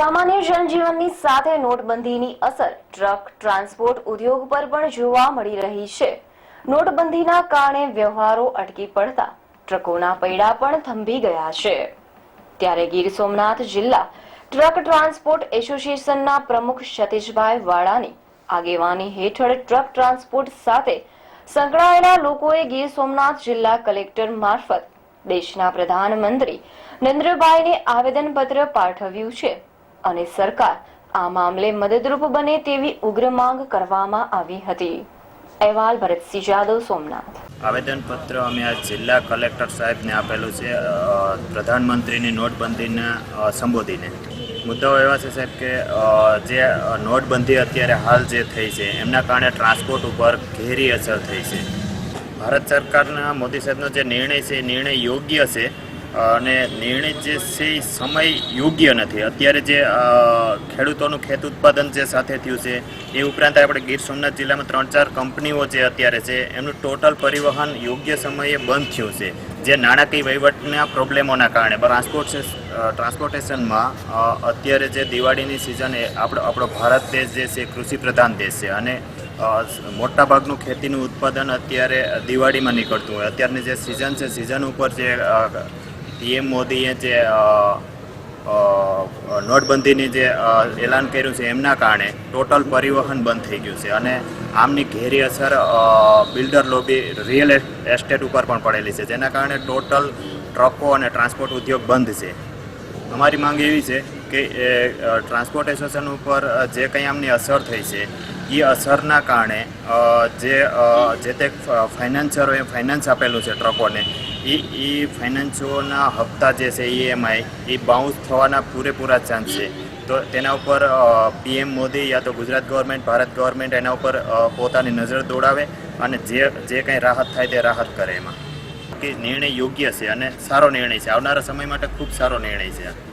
સામાન્ય જનજીવનની સાથે નોટબંધીની અસર. ટ્રક, ટ્રાન્સપોર્ટ ઉદ્યોગ પર પણ જોવા મળી રહી છે. નોટબંધીના કારણે વ્યવહારો અટકી પડતા ટ્રકોના પૈડા પણ થંભી ગયા છે. ત્યારે ગીર સોમનાથ જિલ્લા ટ્રક ટ્રાન્સપોર્ટ એસોસિએશનના પ્રમુખ સતીશભાઈ વાળાની આગેવાની હેઠળ ટ્રક ટ્રાન્સપોર્ટ સાથે સંકળાયેલા લોકોએ ગીર સોમનાથ જિલ્લા કલેક્ટર મારફત દેશના પ્રધાનમંત્રી નરેન્દ્રભાઈને આવેદનપત્ર પાઠવ્યું છે. અને સરકાર આ મામલે મદદરૂપ બને તેવી ઉગ્ર માંગ કરવામાં આવી હતી. અહેવાલ ભરતસિંહ જાદવ, સોમનાથ. આવેદનપત્ર અમે આ જિલ્લા કલેક્ટર સાહેબને આપેલું છે પ્રધાનમંત્રીની નોટબંધીને સંબોધીને. મુદ્દાઓ એવા છે સાહેબ કે જે નોટબંધી અત્યારે હાલ જે થઈ છે, એમના કારણે ટ્રાન્સપોર્ટ ઉપર ઘેરી અસર થઈ છે. ભારત સરકારના મોદી સાહેબનો જે નિર્ણય છે, એ નિર્ણય યોગ્ય છે અને નિર્ણય જે છે એ સમય યોગ્ય નથી. અત્યારે જે ખેડૂતોનું ખેત ઉત્પાદન જે સાથે થયું છે, એ ઉપરાંત આપણે ગીર સોમનાથ જિલ્લામાં ત્રણ ચાર કંપનીઓ જે અત્યારે છે એમનું ટોટલ પરિવહન યોગ્ય સમયે બંધ થયું છે. જે નાણાકીય વહીવટના પ્રોબ્લેમોના કારણે. ટ્રાન્સપોર્ટ ટ્રાન્સપોર્ટેશનમાં અત્યારે જે દિવાળીની સિઝન એ આપણો આપણો ભારત દેશ જે છે કૃષિ પ્રધાન દેશ છે. અને મોટાભાગનું ખેતીનું ઉત્પાદન અત્યારે દિવાળીમાં નીકળતું હોય. અત્યારની જે સિઝન છે, સિઝન ઉપર જે પીએમ મોદીએ જે નોટબંધીની જે એલાન કર્યું છે એમના કારણે ટોટલ પરિવહન બંધ થઈ ગયું છે અને આમની ઘેરી અસર બિલ્ડર લોબી રિયલ એસ્ટેટ ઉપર પણ પડેલી છે, જેના કારણે ટોટલ ટ્રકો અને ટ્રાન્સપોર્ટ ઉદ્યોગ બંધ છે. અમારી માંગ એવી છે કે ટ્રાન્સપોર્ટ એસોસિએશન ઉપર જે કંઈ આમની અસર થઈ છે, એ અસરના કારણે જે જે તે ફાઇનાન્સરોએ ફાઇનાન્સ આપેલું છે ટ્રકોને એ એ ફાઇનાન્સોના હપ્તા જે છે ઈએમઆઈ એ બાઉન્સ થવાના પૂરેપૂરા ચાન્સ છે. તો તેના ઉપર પીએમ મોદી યા તો ગુજરાત ગવર્મેન્ટ ભારત ગવર્મેન્ટ એના ઉપર પોતાની નજર દોડાવે અને જે જે કંઈ રાહત થાય તે રાહત કરે એમાં. કે નિર્ણય યોગ્ય છે અને સારો નિર્ણય છે. આવનારા સમય માટે ખૂબ સારો નિર્ણય છે